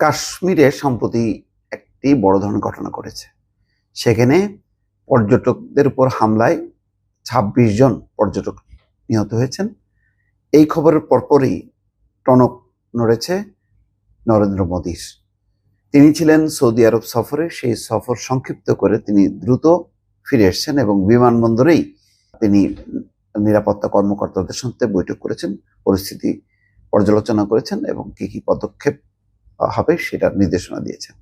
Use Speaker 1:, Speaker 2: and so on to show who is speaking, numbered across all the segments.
Speaker 1: কাশ্মীরে সম্প্রতি একটি বড় ধরনের ঘটনা ঘটেছে। সেখানে পর্যটকদের উপর হামলায় ছাব্বিশ জন পর্যটক নিহত হয়েছেন। এই খবরের পরপরই টনক নড়েছে নরেন্দ্র মোদীর। তিনি ছিলেন সৌদি আরব সফরে, সেই সফর সংক্ষিপ্ত করে তিনি দ্রুত ফিরে এসেছেন এবং বিমানবন্দরেই তিনি নিরাপত্তা কর্মকর্তাদের সাথে বৈঠক করেছেন, পরিস্থিতি পর্যালোচনা করেছেন এবং কি কি পদক্ষেপ হবে সেটার নির্দেশনা দিয়েছেন।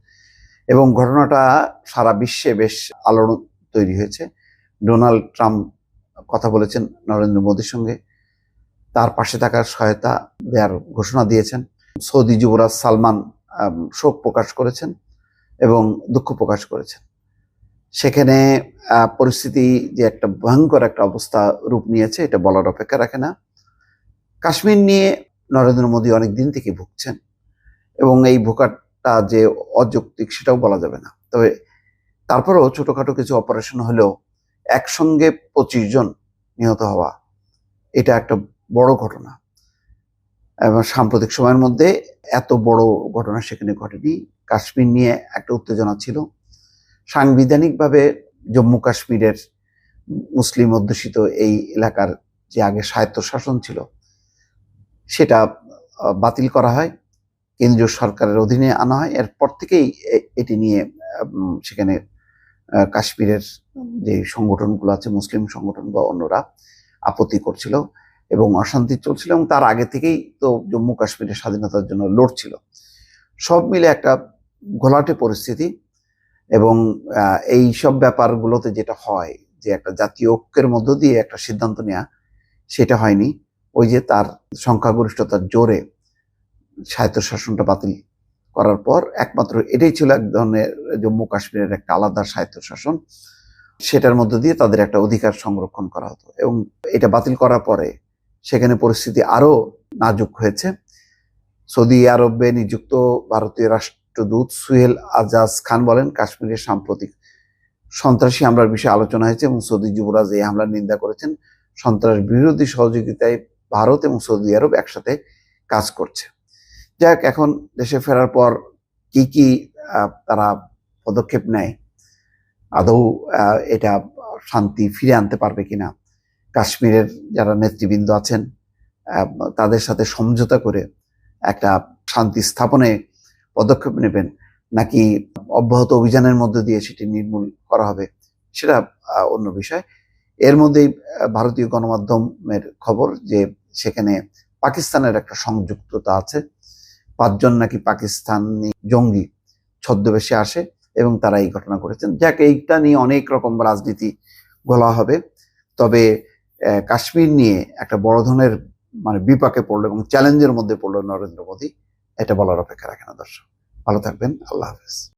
Speaker 1: এবং ঘটনাটা সারা বিশ্বে বেশ আলোড়ন তৈরি হয়েছে। ডোনাল্ড ট্রাম্প কথা বলেছেন নরেন্দ্র মোদীর সঙ্গে। তার পাশে থাকার সহায়তা দেওয়ার ঘোষণা দিয়েছেন। সৌদি যুবরাজ সালমান শোক প্রকাশ করেছেন এবং দুঃখ প্রকাশ করেছেন। সেখানে পরিস্থিতি যে একটা ভয়ঙ্কর একটা অবস্থা রূপ নিয়েছে, এটা বলার অপেক্ষা রাখে না। কাশ্মীর নিয়ে নরেন্দ্র মোদী অনেক দিন থেকে ভুগছেন। এবং এই ভোকারটা যে অযৌক্তিক সেটাও বলা যাবে না। তবে তারপরেও ছোটখাটো কিছু অপারেশন হলেও একসঙ্গে পঁচিশ জন নিহত হওয়া, এটা একটা বড় ঘটনা। এবং সাম্প্রতিক সময়ের মধ্যে এত বড় ঘটনা সেখানে ঘটেনি। কাশ্মীর নিয়ে একটা উত্তেজনা ছিল। সাংবিধানিকভাবে জম্মু কাশ্মীরের মুসলিম অধ্যুষিত এই এলাকার যে আগে স্বায়ত্ত শাসন ছিল, সেটা বাতিল করা হয়। কেন্দ্রীয় সরকারের অধীনে আনা হয়। এরপর থেকেই এটি নিয়ে সেখানে কাশ্মীরের যে সংগঠনগুলো আছে, মুসলিম সংগঠন বা অন্যরা আপত্তি করছিল এবং অশান্তি চলছিল এবং তার আগে থেকেই তো জম্মু কাশ্মীরের স্বাধীনতার জন্য লড়ছিল। সব মিলে একটা ঘোলাটে পরিস্থিতি এবং এই সব ব্যাপারগুলোতে যেটা হয় যে একটা জাতীয় ঐক্যের মধ্য দিয়ে একটা সিদ্ধান্ত নেওয়া সেটা হয়নি। ওই যে তার সংখ্যাগরিষ্ঠতার জোরে স্বায়ত্তশাসনটা বাতিল করার পর একমাত্র এটাই ছিল এক ধরনের জম্মু কাশ্মীরের একটা আলাদা স্বায়ত্তশাসন। সেটার মধ্য দিয়ে তাদের একটা অধিকার সংরক্ষণ করা হতো এবং এটা বাতিল করার পরে সেখানে পরিস্থিতি আরও নাজুক হয়েছে। সৌদি আরবে নিযুক্ত ভারতীয় রাষ্ট্রদূত সুহেল আজাজ খান বলেন, কাশ্মীরের সাম্প্রতিক সন্ত্রাসী হামলার বিষয়ে আলোচনা হয়েছে এবং সৌদি যুবরাজ এই হামলার নিন্দা করেছেন। সন্ত্রাস বিরোধী সহযোগিতায় ভারত এবং সৌদি আরব একসাথে কাজ করছে। যাক, এখন দেশে ফেরার পর কি কি তারা পদক্ষেপ নেয়, আদৌ এটা শান্তি ফিরে আনতে পারবে কিনা, কাশ্মীরের যারা নেতৃবৃন্দ আছেন তাদের সাথে সমঝোতা করে একটা শান্তি স্থাপনে পদক্ষেপ নেবেন, নাকি অব্যাহত অভিযানের মধ্যে দিয়ে সেটি নির্মূল করা হবে, সেটা অন্য বিষয়। এর মধ্যেই ভারতীয় গণমাধ্যমের খবর যে সেখানে পাকিস্তানের একটা সংযুক্ততা আছে পাঁচজন নাকি পাকিস্তানি জঙ্গি ছদ্মবেশে আসে এবং তারা এই ঘটনা করেছেন যাক, এইটা নিয়ে অনেক রকম রাজনীতি বলা হবে। তবে কাশ্মীর নিয়ে একটা বড় ধরনের মানে বিপাকে পড়ল এবং চ্যালেঞ্জের মধ্যে পড়ল নরেন্দ্র মোদী। এটা বলার অপেক্ষা রাখে না দর্শক। ভালো থাকবেন। আল্লাহ হাফেজ।